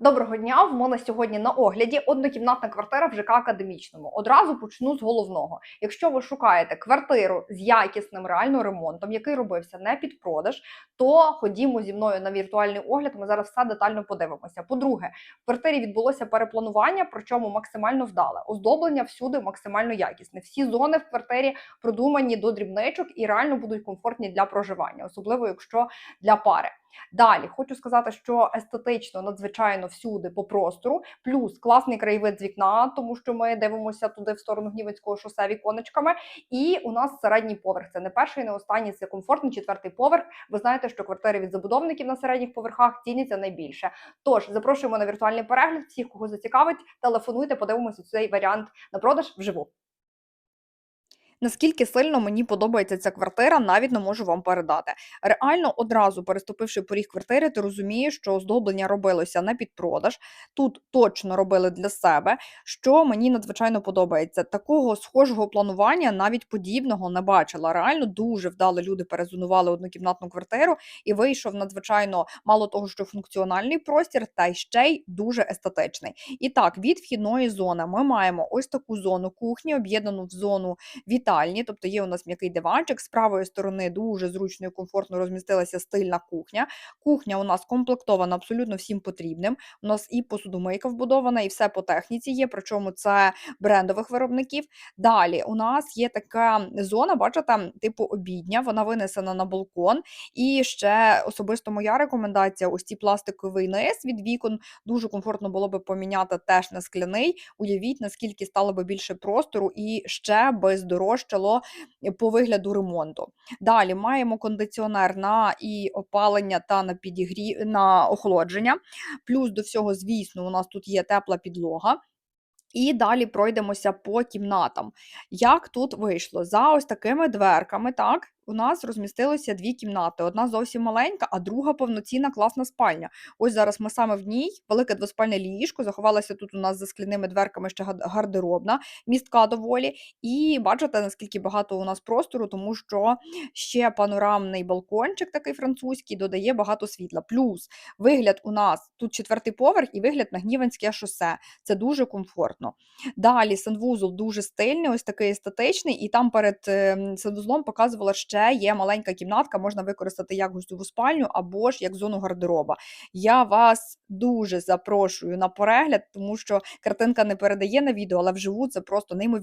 Доброго дня! В мене сьогодні на огляді однокімнатна квартира в ЖК Академічному. Одразу почну з головного. Якщо ви шукаєте квартиру з якісним реально ремонтом, який робився не під продаж, то ходімо зі мною на віртуальний огляд. Ми зараз все детально подивимося. По-друге, в квартирі відбулося перепланування, причому максимально вдале. Оздоблення всюди максимально якісне. Всі зони в квартирі продумані до дрібничок і реально будуть комфортні для проживання, особливо якщо для пари. Далі хочу сказати, що естетично надзвичайно всюди по простору, плюс класний краєвид з вікна, тому що ми дивимося туди в сторону Гнівецького шосе віконечками. І у нас середній поверх. Це не перший, не останній, це комфортний четвертий поверх. Ви знаєте, що квартири від забудовників на середніх поверхах ціняться найбільше. Тож запрошуємо на віртуальний перегляд. Всіх, кого зацікавить, телефонуйте, подивимося цей варіант на продаж вживу. Наскільки сильно мені подобається ця квартира, навіть не можу вам передати. Реально, одразу переступивши поріг квартири, ти розумієш, що оздоблення робилося не під продаж. Тут точно робили для себе, що мені надзвичайно подобається. Такого схожого планування, навіть подібного, не бачила. Реально дуже вдало люди перезонували однокімнатну квартиру і вийшов надзвичайно мало того, що функціональний простір, та й ще й дуже естетичний. І так, від вхідної зони ми маємо ось таку зону кухні, об'єднану в зону вітальні, тобто є у нас м'який диванчик. З правої сторони дуже зручно і комфортно розмістилася стильна кухня. Кухня у нас комплектована абсолютно всім потрібним. У нас і посудомийка вбудована, і все по техніці є, причому це брендових виробників. Далі у нас є така зона, бачите, типу обідня, вона винесена на балкон. І ще особисто моя рекомендація: ось ці пластиковий низ від вікон дуже комфортно було би поміняти теж на скляний. Уявіть, наскільки стало би більше простору і ще би здорожчало по вигляду ремонту. Далі маємо кондиціонер на і опалення та на підігрі на охолодження. Плюс до всього, звісно, у нас тут є тепла підлога. І далі пройдемося по кімнатам. Як тут вийшло? За ось такими дверками, так, у нас розмістилося дві кімнати. Одна зовсім маленька, а друга повноцінна класна спальня. Ось зараз ми саме в ній, велике двоспальне ліжко, заховалася тут у нас за скляними дверками ще гардеробна, містка доволі. І бачите, наскільки багато у нас простору, тому що ще панорамний балкончик, такий французький, додає багато світла. Плюс вигляд у нас тут четвертий поверх і вигляд на Гніванське шосе. Це дуже комфортно. Далі санвузол дуже стильний, ось такий естетичний, і там перед ем, санвузлом показувала ще є маленька кімнатка, можна використати як гостьову спальню або ж як зону гардероба. Я вас дуже запрошую на перегляд, тому що картинка не передає на відео, але вживу це просто неймовірно.